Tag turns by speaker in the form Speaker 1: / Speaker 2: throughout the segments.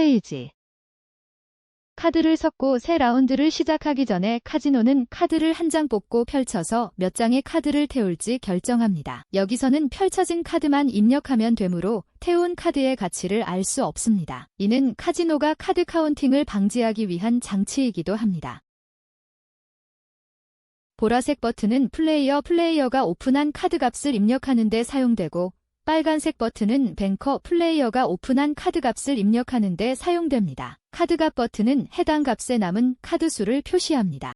Speaker 1: 페이지. 카드를 섞고 새 라운드를 시작하기 전에 카지노는 카드를 한 장 뽑고 펼쳐서 몇 장의 카드를 태울지 결정합니다. 여기서는 펼쳐진 카드만 입력하면 되므로 태운 카드의 가치를 알 수 없습니다. 이는 카지노가 카드 카운팅을 방지하기 위한 장치이기도 합니다. 보라색 버튼은 플레이어 플레이어가 오픈한 카드 값을 입력하는 데 사용되고 빨간색 버튼은 뱅커 플레이어가 오픈한 카드 값을 입력하는 데 사용됩니다. 카드값 버튼은 해당 값에 남은 카드 수를 표시합니다.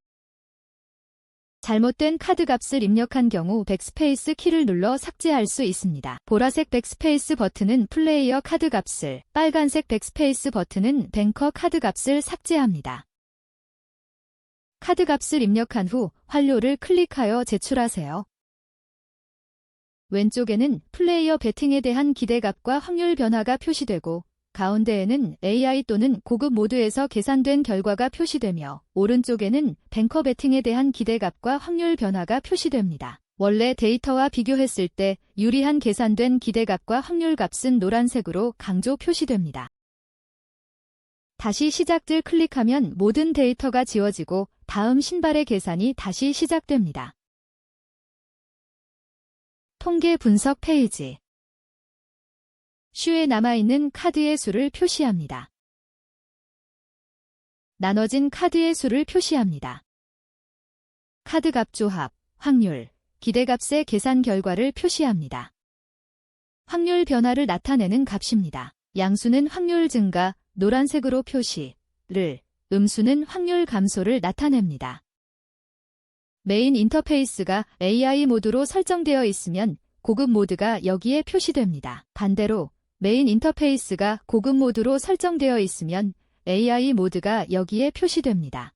Speaker 1: 잘못된 카드 값을 입력한 경우 백스페이스 키를 눌러 삭제할 수 있습니다. 보라색 백스페이스 버튼은 플레이어 카드 값을, 빨간색 백스페이스 버튼은 뱅커 카드 값을 삭제합니다. 카드 값을 입력한 후 완료를 클릭하여 제출하세요. 왼쪽에는 플레이어 베팅에 대한 기대값과 확률 변화가 표시되고 가운데에는 AI 또는 고급 모드에서 계산된 결과가 표시되며 오른쪽에는 뱅커 베팅에 대한 기대값과 확률 변화가 표시됩니다. 원래 데이터와 비교했을 때 유리한 계산된 기대값과 확률 값은 노란색으로 강조 표시됩니다. 다시 시작을 클릭하면 모든 데이터가 지워지고 다음 신발의 계산이 다시 시작됩니다. 통계 분석 페이지 슈에 남아있는 카드의 수를 표시합니다. 나눠진 카드의 수를 표시합니다. 카드값 조합, 확률, 기대값의 계산 결과를 표시합니다. 확률 변화를 나타내는 값입니다. 양수는 확률 증가, 노란색으로 표시 를, 음수는 확률 감소를 나타냅니다. 메인 인터페이스가 AI 모드로 설정되어 있으면 고급 모드가 여기에 표시됩니다. 반대로 메인 인터페이스가 고급 모드로 설정되어 있으면 AI 모드가 여기에 표시됩니다.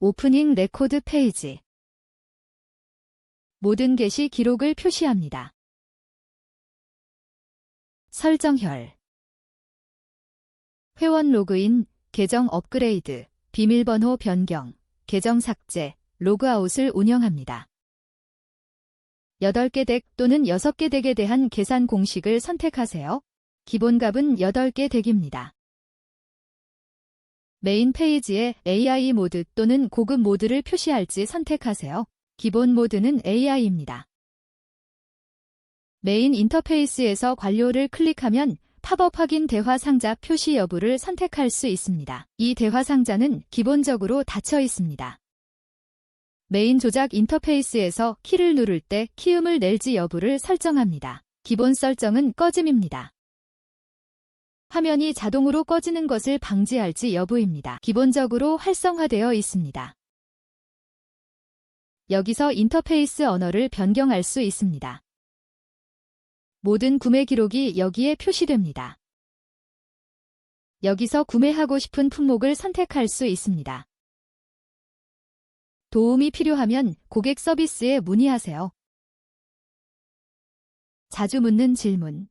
Speaker 1: 오프닝 레코드 페이지 모든 게시 기록을 표시합니다. 설정혈 회원 로그인, 계정 업그레이드, 비밀번호 변경, 계정 삭제, 로그아웃을 운영합니다. 8개 덱 또는 6개 덱에 대한 계산 공식을 선택하세요. 기본값은 8개 덱입니다. 메인 페이지에 AI 모드 또는 고급 모드를 표시할지 선택하세요. 기본 모드는 AI입니다. 메인 인터페이스에서 관료를 클릭하면 팝업 확인 대화 상자 표시 여부를 선택할 수 있습니다. 이 대화 상자는 기본적으로 닫혀 있습니다. 메인 조작 인터페이스에서 키를 누를 때 키음을 낼지 여부를 설정합니다. 기본 설정은 꺼짐입니다. 화면이 자동으로 꺼지는 것을 방지할지 여부입니다. 기본적으로 활성화되어 있습니다. 여기서 인터페이스 언어를 변경할 수 있습니다. 모든 구매 기록이 여기에 표시됩니다. 여기서 구매하고 싶은 품목을 선택할 수 있습니다. 도움이 필요하면 고객 서비스에 문의하세요. 자주 묻는 질문.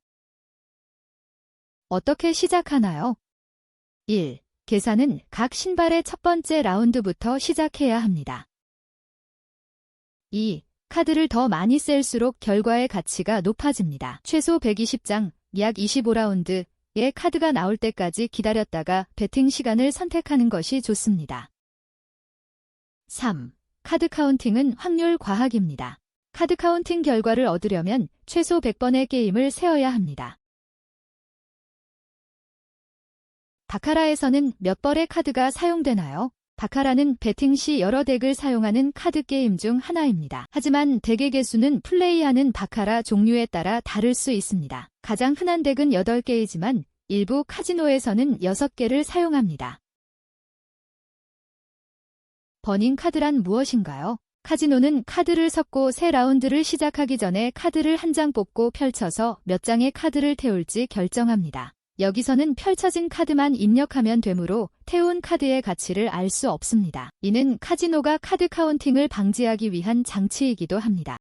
Speaker 1: 어떻게 시작하나요? 1. 계산은 각 신발의 첫 번째 라운드부터 시작해야 합니다. 2. 카드를 더 많이 셀수록 결과의 가치가 높아집니다. 최소 120장, 약 25라운드의 카드가 나올 때까지 기다렸다가 배팅 시간을 선택하는 것이 좋습니다. 3. 카드 카운팅은 확률 과학입니다. 카드 카운팅 결과를 얻으려면 최소 100번의 게임을 세어야 합니다. 바카라에서는 몇 벌의 카드가 사용되나요? 바카라는 배팅 시 여러 덱을 사용하는 카드 게임 중 하나입니다. 하지만 덱의 개수는 플레이하는 바카라 종류에 따라 다를 수 있습니다. 가장 흔한 덱은 8개이지만 일부 카지노에서는 6개를 사용합니다. 버닝 카드란 무엇인가요? 카지노는 카드를 섞고 새 라운드를 시작하기 전에 카드를 한 장 뽑고 펼쳐서 몇 장의 카드를 태울지 결정합니다. 여기서는 펼쳐진 카드만 입력하면 되므로 태운 카드의 가치를 알 수 없습니다. 이는 카지노가 카드 카운팅을 방지하기 위한 장치이기도 합니다.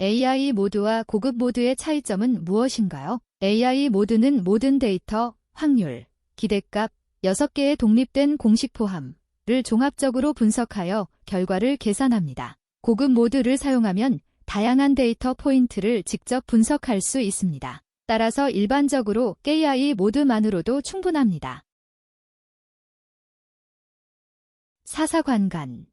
Speaker 1: AI 모드와 고급 모드의 차이점은 무엇인가요? AI 모드는 모든 데이터, 확률, 기대값, 6개의 독립된 공식 포함 을 종합적으로 분석하여 결과를 계산합니다. 고급 모드를 사용하면 다양한 데이터 포인트를 직접 분석할 수 있습니다. 따라서 일반적으로 깨야이 모드만으로도 충분합니다. 사사관간